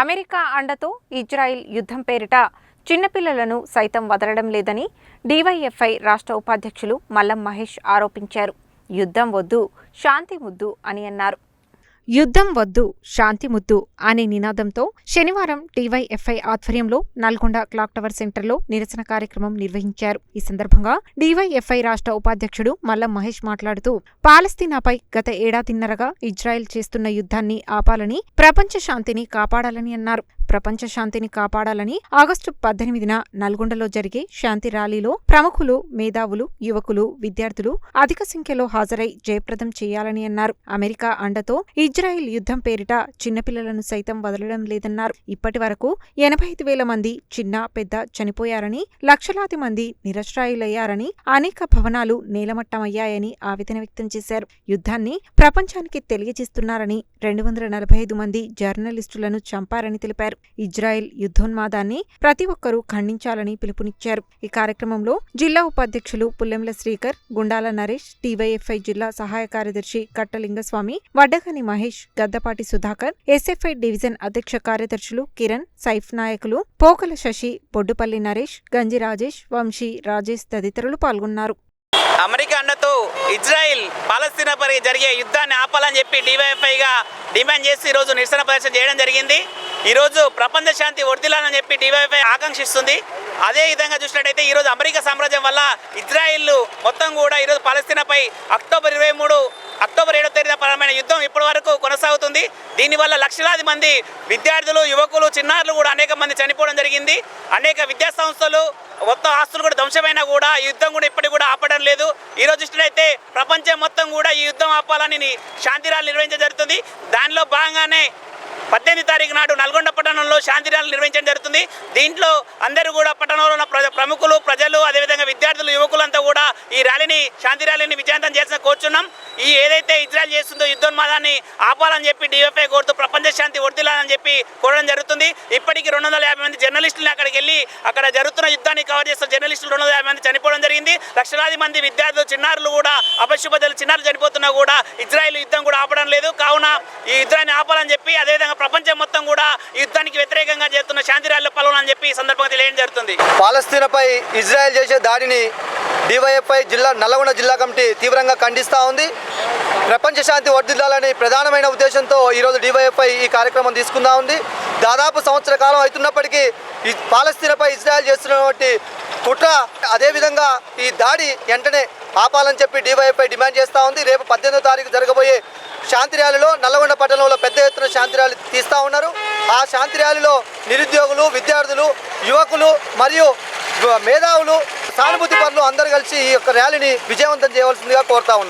America అండతో Israel యుద్ధం పేరిట చిన్నపిల్లలను సైతం వదలడం లేదని డివైఎఫ్ఐ రాష్ట్ర ఉపాధ్యక్షులు మల్లం మహేష్ ఆరోపించారు. యుద్ధం వద్దు శాంతి ముద్దు అని అన్నారు. యుద్ధం వద్దు శాంతి ముద్దు అనే నినాదంతో శనివారం డివైఎఫ్ఐ ఆధ్వర్యంలో నల్గొండ క్లాక్ టవర్ సెంటర్లో నిరసన కార్యక్రమం నిర్వహించారు. ఈ సందర్భంగా డివైఎఫ్ఐ రాష్ట్ర ఉపాధ్యక్షుడు మల్లం మహేష్ మాట్లాడుతూ పాలస్తీనాపై గత ఏడాదిన్నరగా ఇజ్రాయెల్ చేస్తున్న యుద్ధాన్ని ఆపాలని ప్రపంచ శాంతిని కాపాడాలని అన్నారు. ప్రపంచ శాంతిని కాపాడాలని ఆగస్టు పద్దెనిమిదిన నల్గొండలో జరిగే శాంతి ర్యాలీలో ప్రముఖులు మేధావులు యువకులు విద్యార్థులు అధిక సంఖ్యలో హాజరై జయప్రదం చేయాలని అన్నారు. అమెరికా అండతో ఇజ్రాయెల్ యుద్ధం పేరిట చిన్నపిల్లలను సైతం వదలడం లేదన్నారు. ఇప్పటి వరకు ఎనభై ఐదు వేల మంది చిన్న పెద్ద చనిపోయారని లక్షలాది మంది నిరశ్రాయులయ్యారని అనేక భవనాలు నేలమట్టమయ్యాయని ఆవేదన వ్యక్తం చేశారు. యుద్ధాన్ని ప్రపంచానికి తెలియజేస్తున్నారని రెండు వందల నలభై ఐదు మంది జర్నలిస్టులను చంపారని తెలిపారు. ఇజ్రాయెల్ యుద్ధోన్మాదాన్ని ప్రతి ఒక్కరూ ఖండించాలని పిలుపునిచ్చారు. ఈ కార్యక్రమంలో జిల్లా ఉపాధ్యక్షులు పుల్లెంల శ్రీకర్ గుండాల నరేష్ టీవైఎఫ్ఐ జిల్లా సహాయ కార్యదర్శి కట్టలింగస్వామి వడ్డగని మహేష్ గద్దపాటి సుధాకర్ ఎస్ఎఫ్ఐ డివిజన్ అధ్యక్ష కార్యదర్శులు కిరణ్ సైఫ్ నాయకులు పోకల శశి బొడ్డుపల్లి నరేష్ గంజి రాజేష్ వంశీ రాజేష్ తదితరులు పాల్గొన్నారు. అమెరికా అన్నతో ఇజ్రాయిల్ పాలస్తీనాపై జరిగే యుద్ధాన్ని ఆపాలని చెప్పి డివైఎఫ్ఐగా డిమాండ్ చేసి ఈరోజు నిరసన ప్రదర్శన చేయడం జరిగింది. ఈరోజు ప్రపంచ శాంతి వర్దిలాలని చెప్పి డివైఎఫ్ఐ ఆకాంక్షిస్తుంది. అదే విధంగా చూసినట్టయితే ఈరోజు అమెరికా సామ్రాజ్యం వల్ల ఇజ్రాయిల్ మొత్తం కూడా ఈరోజు పాలస్తీనాపై అక్టోబర్ ఇరవై మూడు అక్టోబర్ ఏడో తేదీన ప్రారంభమైన యుద్ధం ఇప్పటి వరకు కొనసాగుతుంది. దీనివల్ల లక్షలాది మంది విద్యార్థులు యువకులు చిన్నారులు కూడా అనేక మంది చనిపోవడం జరిగింది. అనేక విద్యా సంస్థలు మొత్తం ఆస్తులు కూడా ధ్వంసమైనా కూడా ఈ యుద్ధం కూడా ఇప్పటికి కూడా ఆపడం లేదు. ఈ రోజు చూసినట్టయితే ప్రపంచం మొత్తం కూడా ఈ యుద్ధం ఆపాలని శాంతి ర్యాలీ నిర్వహించడం జరుగుతుంది. దానిలో భాగంగానే పద్దెనిమిది తారీఖు నాడు నల్గొండ పట్టణంలో శాంతి ర్యాలీ నిర్వహించడం జరుగుతుంది. దీంట్లో అందరూ కూడా పట్టణంలో ఉన్న ప్రజ ప్రముఖులు ఈ ర్యాలీని శాంతి ర్యాలీని విజయవంతం చేసిన కోరుచున్నాం. ఈ ఏదైతే ఇజ్రాయల్ చేస్తుందో యుద్ధోన్మాదాన్ని ఆపాలని చెప్పి డిఎఫ్ఐ కోరుతూ ప్రపంచ శాంతి వర్దిలాలని చెప్పి కోరడం జరుగుతుంది. ఇప్పటికీ రెండు వందల యాభై మంది జర్నలిస్టులు అక్కడికి వెళ్ళి అక్కడ జరుగుతున్న యుద్ధాన్ని కవర్ చేస్తున్న జర్నలిస్టులు రెండు వందల యాభై మంది చనిపోవడం జరిగింది. లక్షలాది మంది విద్యార్థులు చిన్నారులు కూడా అపశుభతలు చిన్నారులు చనిపోతున్నా కూడా ఇజ్రాయెల్ యుద్ధం కూడా ఆపడం లేదు. కావున ఈ యుద్ధాన్ని ఆపాలని చెప్పి అదేవిధంగా ప్రపంచం మొత్తం కూడా యుద్ధానికి వ్యతిరేకంగా చేస్తున్న శాంతి ర్యాలీలో పాల్గొనాలని చెప్పి ఈ సందర్భంగా తెలియడం జరుగుతుంది. పాలస్తీనపై ఇజ్రాయెల్ చేసే దాడిని డివైఎఫ్ఐ జిల్లా నల్లగొండ జిల్లా కమిటీ తీవ్రంగా ఖండిస్తూ ఉంది. ప్రపంచ శాంతి వర్ధిల్లాలని ప్రధానమైన ఉద్దేశంతో ఈరోజు డివైఎఫ్ఐ ఈ కార్యక్రమం తీసుకుందా ఉంది. దాదాపు సంవత్సర కాలం అవుతున్నప్పటికీ ఈ పాలస్తీనాపై ఇజ్రాయెల్ చేస్తున్నటువంటి కుట్ర అదేవిధంగా ఈ దాడి వెంటనే ఆపాలని చెప్పి డివైఎఫ్ఐ డిమాండ్ చేస్తూ ఉంది. రేపు పద్దెనిమిదో తారీఖు జరగబోయే శాంతి ర్యాలీలో నల్లగొండ పట్టణంలో పెద్ద ఎత్తున శాంతి ర్యాలీ తీస్తూ ఉన్నారు. ఆ శాంతి ర్యాలీలో నిరుద్యోగులు విద్యార్థులు యువకులు మరియు మేధావులు సానుభూతి పనులు అందరూ కలిసి ఈ యొక్క ర్యాలీని విజయవంతం చేయవలసిందిగా కోరుతా ఉన్నాం.